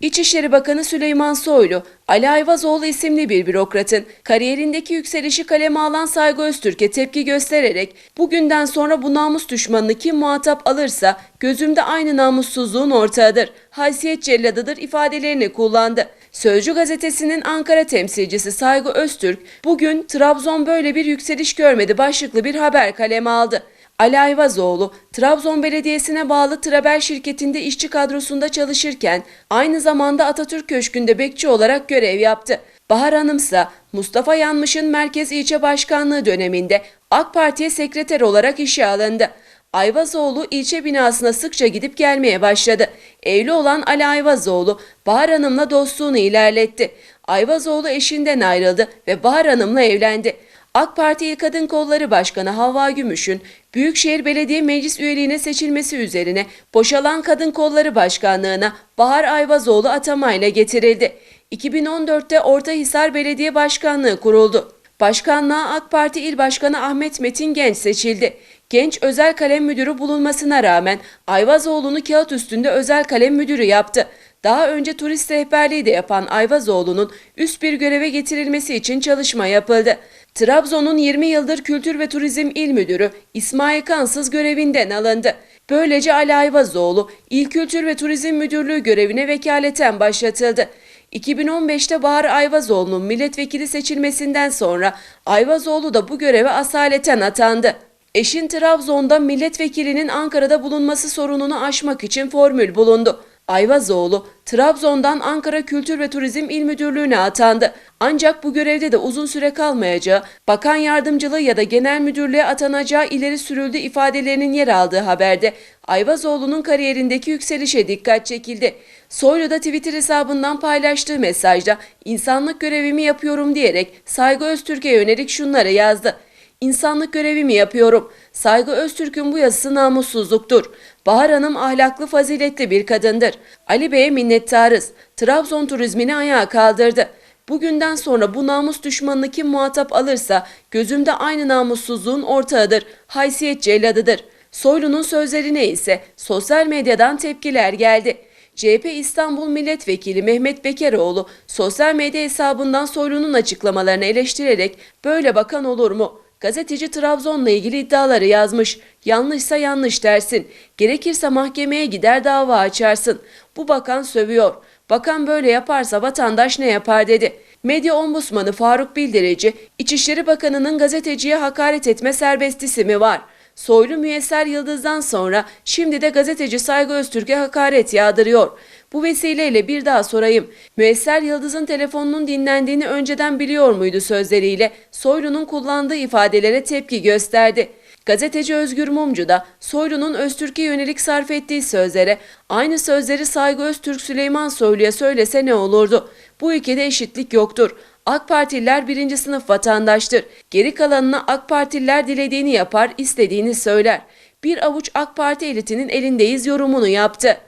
İçişleri Bakanı Süleyman Soylu, Ali Ayvazoğlu isimli bir bürokratın kariyerindeki yükselişi kaleme alan Saygı Öztürk'e tepki göstererek bugünden sonra bu namus düşmanını kim muhatap alırsa gözümde aynı namussuzluğun ortağıdır, haysiyet celladıdır ifadelerini kullandı. Sözcü gazetesinin Ankara temsilcisi Saygı Öztürk, bugün Trabzon böyle bir yükseliş görmedi başlıklı bir haber kaleme aldı. Ali Ayvazoğlu, Trabzon Belediyesi'ne bağlı Trabel şirketinde işçi kadrosunda çalışırken aynı zamanda Atatürk Köşkü'nde bekçi olarak görev yaptı. Bahar Hanımsa Mustafa Yanmış'ın Merkez İlçe Başkanlığı döneminde AK Parti'ye sekreter olarak işe alındı. Ayvazoğlu ilçe binasına sıkça gidip gelmeye başladı. Evli olan Ali Ayvazoğlu Bahar Hanım'la dostluğunu ilerletti. Ayvazoğlu eşinden ayrıldı ve Bahar Hanım'la evlendi. AK Parti İl Kadın Kolları Başkanı Havva Gümüş'ün Büyükşehir Belediye Meclis üyeliğine seçilmesi üzerine boşalan Kadın Kolları Başkanlığına Bahar Ayvazoğlu atamayla getirildi. 2014'te Ortahisar Belediye Başkanlığı kuruldu. Başkanlığa AK Parti İl Başkanı Ahmet Metin Genç seçildi. Genç özel kalem müdürü bulunmasına rağmen Ayvazoğlu'nu kağıt üstünde özel kalem müdürü yaptı. Daha önce turist rehberliği de yapan Ayvazoğlu'nun üst bir göreve getirilmesi için çalışma yapıldı. Trabzon'un 20 yıldır Kültür ve Turizm İl Müdürü İsmail Kansız görevinden alındı. Böylece Ali Ayvazoğlu İl Kültür ve Turizm Müdürlüğü görevine vekaleten başlatıldı. 2015'te Bahar Ayvazoğlu'nun milletvekili seçilmesinden sonra Ayvazoğlu da bu göreve asaleten atandı. Eşin Trabzon'da milletvekilinin Ankara'da bulunması sorununu aşmak için formül bulundu. Ayvazoğlu, Trabzon'dan Ankara Kültür ve Turizm İl Müdürlüğü'ne atandı. Ancak bu görevde de uzun süre kalmayacağı, bakan yardımcılığı ya da genel müdürlüğe atanacağı ileri sürüldü ifadelerinin yer aldığı haberde Ayvazoğlu'nun kariyerindeki yükselişe dikkat çekildi. Soylu da Twitter hesabından paylaştığı mesajda insanlık görevimi yapıyorum diyerek Saygı Öztürk'e yönelik şunları yazdı. İnsanlık görevimi yapıyorum. Saygı Öztürk'ün bu yazısı namussuzluktur. Bahar Hanım ahlaklı faziletli bir kadındır. Ali Bey'e minnettarız. Trabzon turizmini ayağa kaldırdı. Bugünden sonra bu namus düşmanını kim muhatap alırsa gözümde aynı namussuzluğun ortağıdır, haysiyet celladıdır. Soylu'nun sözlerine ise sosyal medyadan tepkiler geldi. CHP İstanbul Milletvekili Mehmet Bekeroğlu sosyal medya hesabından Soylu'nun açıklamalarını eleştirerek böyle bakan olur mu? Gazeteci Trabzon'la ilgili iddiaları yazmış. Yanlışsa yanlış dersin. Gerekirse mahkemeye gider dava açarsın. Bu bakan sövüyor. Bakan böyle yaparsa vatandaş ne yapar dedi. Medya Ombudsmanı Faruk Bildirici, İçişleri Bakanı'nın gazeteciye hakaret etme serbestisi mi var? Soylu Müyesser Yıldız'dan sonra şimdi de gazeteci Saygı Öztürk'e hakaret yağdırıyor. Bu vesileyle bir daha sorayım. Müyesser Yıldız'ın telefonunun dinlendiğini önceden biliyor muydu sözleriyle Soylu'nun kullandığı ifadelere tepki gösterdi. Gazeteci Özgür Mumcu da Soylu'nun Öztürk'e yönelik sarf ettiği sözlere aynı sözleri Saygı Öztürk Süleyman Soylu'ya söylese ne olurdu? Bu ülkede eşitlik yoktur. AK Partililer birinci sınıf vatandaştır. Geri kalanına AK Partililer dilediğini yapar, istediğini söyler. Bir avuç AK Parti elitinin elindeyiz yorumunu yaptı.